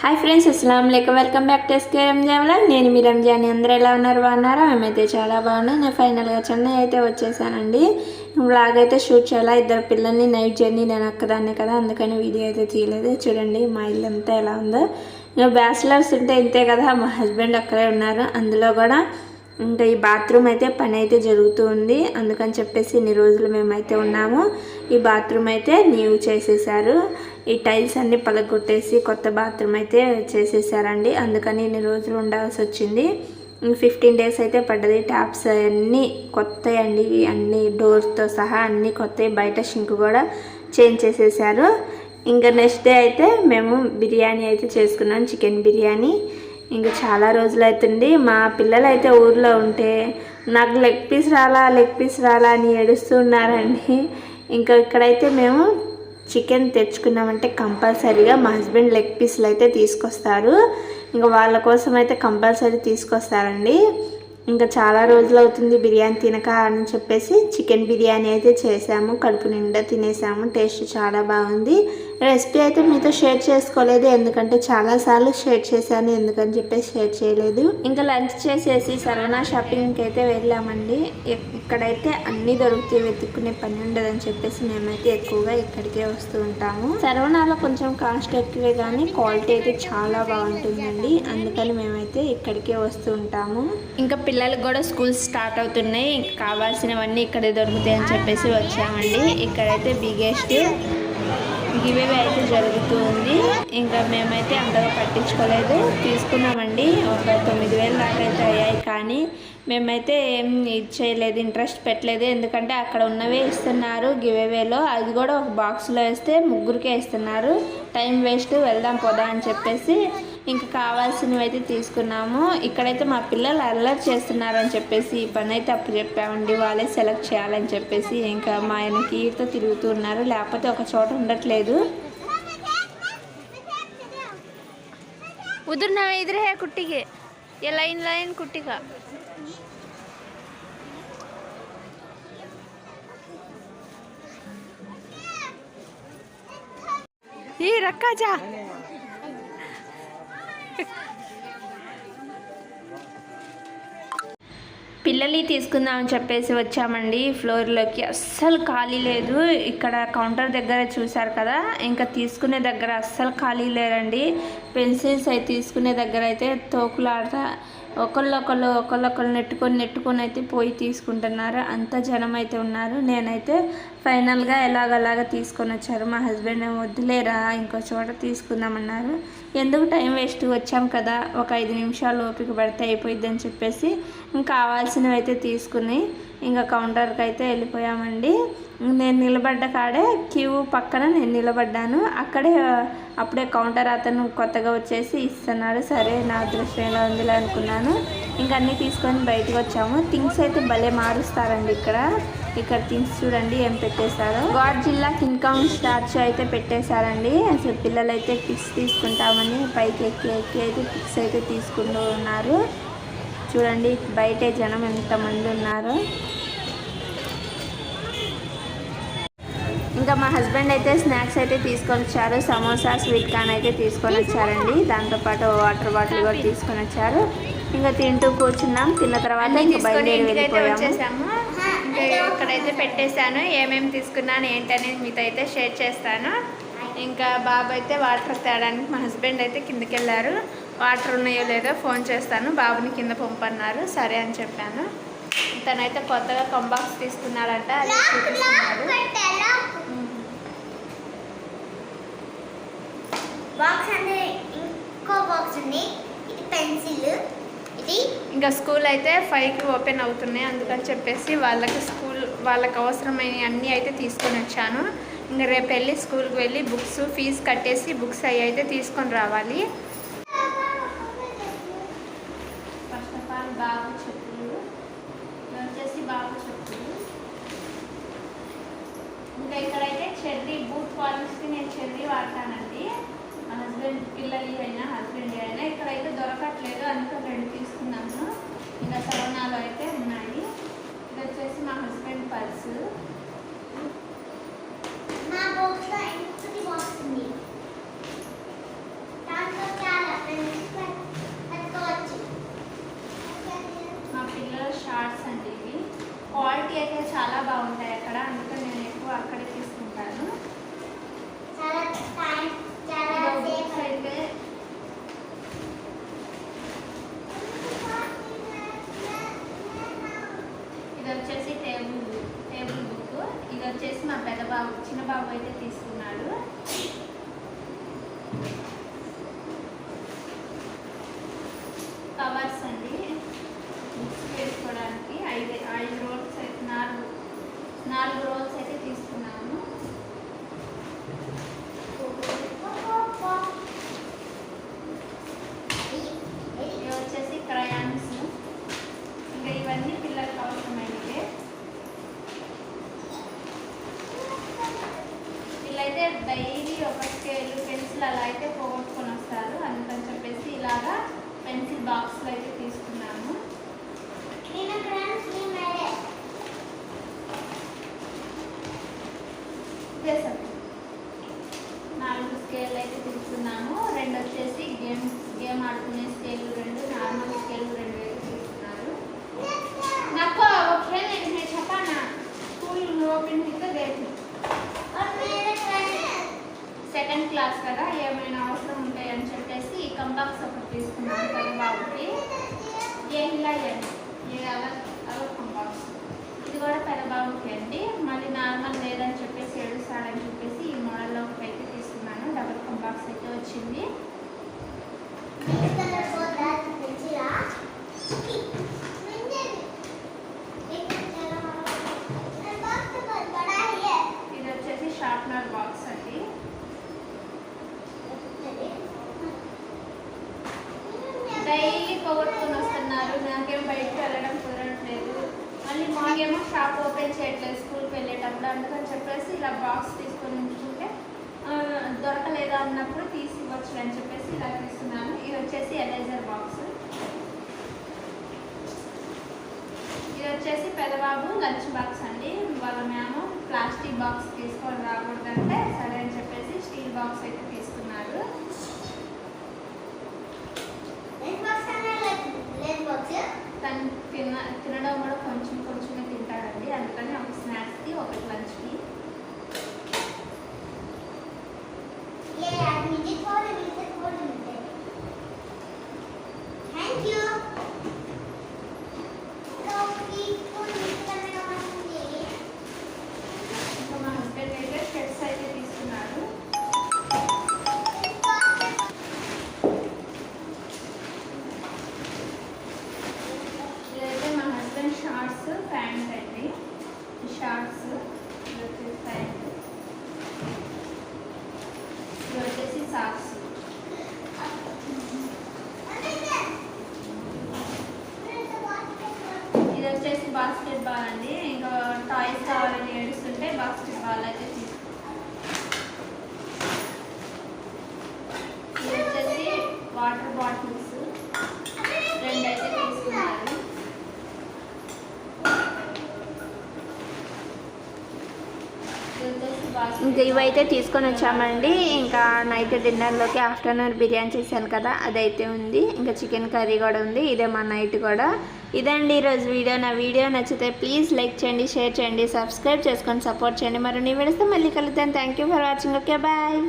Hi friends అస్సలం లేక welcome back to SK Ramzan నేను మీ రంజాన్ అందరూ ఎలా ఉన్నారు? బాగున్నారా? మేమైతే చాలా బాగున్నాం. నేను ఫైనల్గా చెన్నై అయితే వచ్చేసానండి. వ్లాగ్ అయితే షూట్ చేయాలా? ఇద్దరు పిల్లల్ని నైట్ జర్నీ నేను ఒక్కదాన్నే కదా అందుకని వీడియో అయితే తీయలేదు. చూడండి మా ఇల్లు అంతా ఎలా ఉందో. ఇంకా బ్యాచిలర్స్ ఉంటే ఇంతే కదా మా హస్బెండ్ అక్కడే ఉన్నారు. అందులో కూడా ఇంకా ఈ బాత్రూమ్ అయితే పని అయితే జరుగుతూ ఉంది. అందుకని చెప్పేసి ఇన్ని రోజులు మేమైతే ఉన్నాము. ఈ బాత్రూమ్ అయితే నీవు చేసేసారు. ఈ టైల్స్ అన్నీ పలగొట్టేసి కొత్త బాత్రూమ్ అయితే చేసేసారండి. అందుకని ఇన్ని రోజులు ఉండాల్సి వచ్చింది. ఫిఫ్టీన్ డేస్ అయితే పడ్డది. ట్యాప్స్ అన్నీ కొత్తవి అండి అన్ని డోర్స్తో సహా అన్నీ కొత్తవి బయట షింక్ కూడా చేంజ్ చేసేసారు. ఇంకా నెక్స్ట్ డే అయితే మేము బిర్యానీ అయితే చేసుకున్నాం. చికెన్ బిర్యానీ. ఇంకా చాలా రోజులు అవుతుంది మా పిల్లలు అయితే ఊర్లో ఉంటే నాకు లెగ్ పీస్ రాలా లెగ్ పీస్ రాలా అని ఏడుస్తున్నారండి ఇంకా ఇక్కడైతే మేము చికెన్ తెచ్చుకున్నామంటే కంపల్సరీగా మా హస్బెండ్ లెగ్ పీస్లు అయితే తీసుకొస్తారు. ఇంకా వాళ్ళ కోసం అయితే కంపల్సరీ తీసుకొస్తారండి. ఇంకా చాలా రోజులు అవుతుంది బిర్యానీ తినక అని చెప్పేసి చికెన్ బిర్యానీ అయితే చేసాము. కడుపు నిండా తినేసాము. టేస్ట్ చాలా బాగుంది. రెసిపీ అయితే మీతో షేర్ చేసుకోలేదు ఎందుకంటే చాలాసార్లు షేర్ చేశాను ఎందుకని చెప్పేసి షేర్ చేయలేదు. ఇంకా లంచ్ చేసేసి సరవనా షాపింగ్కి అయితే వెళ్ళామండి. ఇక్కడైతే అన్నీ దొరుకుతాయి వెతుక్కునే పని ఉండదని చెప్పేసి మేమైతే ఎక్కువగా ఇక్కడికే వస్తూ ఉంటాము. సరవణాలో కొంచెం కాస్ట్ ఎక్కువే కానీ క్వాలిటీ అయితే చాలా బాగుంటుందండి. అందుకని మేమైతే ఇక్కడికే వస్తూ ఉంటాము. ఇంకా పిల్లలకు కూడా స్కూల్స్ స్టార్ట్ అవుతున్నాయి. కావాల్సినవన్నీ ఇక్కడే దొరుకుతాయి అని చెప్పేసి వచ్చామండి. ఇక్కడైతే బిగ్గెస్ట్ గివే అయితే జరుగుతూ ఉంది. ఇంకా మేమైతే అంతగా పట్టించుకోలేదు. తీసుకున్నామండి. ఒక తొమ్మిది వేలు దాకా అయితే అయ్యాయి. కానీ మేమైతే ఏం ఇది చేయలేదు. ఇంట్రెస్ట్ పెట్టలేదు. ఎందుకంటే అక్కడ ఉన్నవే ఇస్తున్నారు గివేవేలో అది కూడా ఒక బాక్స్లో వేస్తే ముగ్గురికే ఇస్తున్నారు. Time waste. వెళ్దాం పోదా అని చెప్పేసి ఇంకా కావాల్సినవి అయితే తీసుకున్నాము. ఇక్కడైతే మా పిల్లలు అల్లరి చేస్తున్నారని చెప్పేసి ఈ పని అయితే అప్పు చెప్పామండి. వాళ్ళే సెలెక్ట్ చేయాలని చెప్పేసి ఇంకా మా ఆయన కీర్తో తిరుగుతున్నారు లేకపోతే ఒక చోట ఉండట్లేదు. ಉದುರ್ನ ಇದ್ರೆ కుట్టికి? ఏ లైన్ లైన్ ಕುಟ್ಟಿಗ ఈ ರಕ್ಕಾಜ పిల్లల్ని తీసుకుందామని చెప్పేసి వచ్చామండి. ఫ్లోర్లోకి అస్సలు ఖాళీ లేదు. ఇక్కడ కౌంటర్ దగ్గర చూశారు కదా? ఇంకా తీసుకునే దగ్గర అస్సలు ఖాళీ లేరండి. పెన్సిల్స్ అవి తీసుకునే దగ్గర అయితే తోకులాడతా ఒకళ్ళొకళ్ళు ఒకళ్ళొకళ్ళు నెట్టుకొని నెట్టుకొని అయితే పోయి తీసుకుంటున్నారు. అంత జనం అయితే ఉన్నారు. నేనైతే ఫైనల్గా ఎలాగలాగా తీసుకొని వచ్చారు? మా హస్బెండ్ వద్దులేరా? ఇంకో చోట తీసుకుందామన్నారు. ఎందుకు టైం వేస్ట్? వచ్చాం కదా ఒక ఐదు నిమిషాలు ఓపిక పడితే అయిపోయిద్దని అని చెప్పేసి కావాల్సినవి అయితే తీసుకుని ఇంకా కౌంటర్కి అయితే వెళ్ళిపోయామండి. నేను నిలబడ్డ కాడే క్యూ పక్కన నేను నిలబడ్డాను. అక్కడే అప్పుడే కౌంటర్ అతను కొత్తగా వచ్చేసి ఇస్తున్నాడు. సరే నా అదృష్టం ఎలా ఉందిలే అనుకున్నాను. ఇంకా అన్నీ తీసుకొని బయటకు వచ్చాము. థింగ్స్ అయితే భలే మారుస్తారండి ఇక్కడ. ఇక్కడ థింగ్స్ చూడండి ఏం పెట్టేశారు. గాడ్ జిల్లా కిన్కౌన్ స్టాచ్యూ అయితే పెట్టేశారండి. అసలు పిల్లలైతే పిక్స్ తీసుకుంటామని పైకి ఎక్కి ఎక్కి అయితే పిక్స్ అయితే తీసుకుంటూ ఉన్నారు. చూడండి బయటే జనం ఎంతమంది ఉన్నారు. ఇంకా మా హస్బెండ్ అయితే స్నాక్స్ అయితే తీసుకొని వచ్చారు సమోసా స్వీట్ కార్న్ అయితే తీసుకొని వచ్చారండి. దాంతోపాటు వాటర్ బాటిల్ కూడా తీసుకొని వచ్చారు. ఇంకా తింటూ కూర్చున్నాం. తిన్న తర్వాత ఇంకా బయలుదేరి వెళ్ళిపోయాము. ఇక్కడైతే పెట్టేశాను. ఏమేమి తీసుకున్నాను ఏంటనేది మీతో అయితే షేర్ చేస్తాను. ఇంకా బాబు అయితే వాటర్ తేడానికి మా హస్బెండ్ అయితే కిందకి వెళ్ళారు. వాటర్ ఉన్నాయో లేదో ఫోన్ చేస్తాను. బాబుని కింద పంపన్నారు. సరే అని చెప్పాను. తనైతే కొత్తగా కంబాక్స్ తీసుకున్నాడంట అది చూపిస్తున్నాడు బాక్స్ అంటే ఇంకో బాక్స్ ఉంది. ఇది పెన్సిల్ ఇది ఇంకా స్కూల్ అయితే ఫైవ్కి ఓపెన్ అవుతున్నాయి. అందుకని చెప్పేసి వాళ్ళకి స్కూల్ వాళ్ళకి అవసరమైన అన్నీ అయితే తీసుకొని వచ్చాను. ఇంకా రేపు వెళ్ళి స్కూల్కి వెళ్ళి బుక్స్ ఫీజు కట్టేసి బుక్స్ అవి అయితే తీసుకొని రావాలి. చెర్రీ బూట్ పాలిష్కి నేను చెర్రీ వాడతానండి. మా హస్బెండ్ పిల్లలు అయినా హస్బెండ్ అయినా ఇక్కడైతే దొరకట్లేదు అందుకే రెండు తీసుకున్నాను. ఇంకా సవనాలు అయితే ఉన్నాయి. ఇది వచ్చేసి మా హస్బెండ్ పర్స్. మా పిల్లల షార్ట్స్ అండి ఇవి. క్వాలిటీ అయితే చాలా బాగుంటాయి అక్కడ. అందుకే నేను ఎక్కువ అక్కడికి వచ్చేసి మా పెద్ద బాబు చిన్న బాబు అయితే తీసుకున్నాడు కవర్స్ అండి బుక్స్ వేసుకోవడానికి ఐదు ఐదు రోల్స్ అయితే నాలుగు నాలుగు రోల్స్ అయితే తీసుకున్నాము ఇవి వచ్చేసి క్రయాన్స్ ఇంకా ఇవన్నీ పిల్లలకు అవసరమైనవి వీళ్ళైతే డైలీ ఒక స్కేల్ పెన్సిల్ అలా అయితే పోగొట్టుకొని వస్తారు. అందుకని చెప్పేసి ఇలాగా పెన్సిల్ బాక్స్లో అయితే తీసుకున్నాము. నాలుగు స్కేల్ అయితే తీసుకున్నాము. రెండు వచ్చేసి గేమ్ గేమ్ ఆడుకునే స్కేల్ రెండు నార్మల్ స్కేల్ రెండు అయితే తీసుకున్నారు. నాకు నేను నేను చెప్పానా? స్కూల్ ఓపెన్ సెకండ్ క్లాస్ కదా ఏమైనా అవసరం ఉంటాయని చెప్పేసి కంబాక్స్ ఒకటి తీసుకున్నాను కదా బాబుకి. ఏ ఇలా ఏ అలా అలా కంబాక్స్ ఇది కూడా పెద్ద బాబుకి అండి. మళ్ళీ నార్మల్ లేదని చెప్పేసి ఏడుస్తాడని చెప్పేసి ఈ మోడల్లో ఒకటి అయితే తీసుకున్నాను. డబుల్ కంబాక్స్ అయితే వచ్చింది. డైలీ పోగొట్టుకొని వస్తున్నారు. నాకేం బయటకు వెళ్ళడం కుదరట్లేదు. మళ్ళీ మాకేమో షాప్ ఓపెన్ చేయట్లేదు స్కూల్కి వెళ్ళేటప్పుడు. అందుకని చెప్పేసి ఇలా బాక్స్ తీసుకొని ఉంచుకుంటే దొరకలేదా అన్నప్పుడు తీసి ఇవ్వచ్చు అని చెప్పేసి ఇలా తీసుకున్నాను ఇది వచ్చేసి ఎరేజర్ బాక్స్. ఇది వచ్చేసి పెదబాబు లంచ్ బాక్స్ అండి. వాళ్ళ మేము ప్లాస్టిక్ బాక్స్ తీసుకొని రాకూడదంటే సరే అని చెప్పేసి స్టీల్ బాక్స్ అయితే తీసుకున్నారు ఇవైతే తీసుకొని వచ్చామండి. ఇంకా నైట్ డిన్నర్లోకి ఆఫ్టర్నూన్ బిర్యానీ చేశాను కదా అదైతే ఉంది. ఇంకా చికెన్ కర్రీ కూడా ఉంది. ఇదే మా నైట్ కూడా. ఇదండి ఈరోజు వీడియో. నా వీడియో నచ్చితే ప్లీజ్ లైక్ చేయండి షేర్ చేయండి సబ్స్క్రైబ్ చేసుకొని సపోర్ట్ చేయండి. మరి నీ వీడియోస్తే మళ్ళీ కలుద్దాం. Thank you for watching okay bye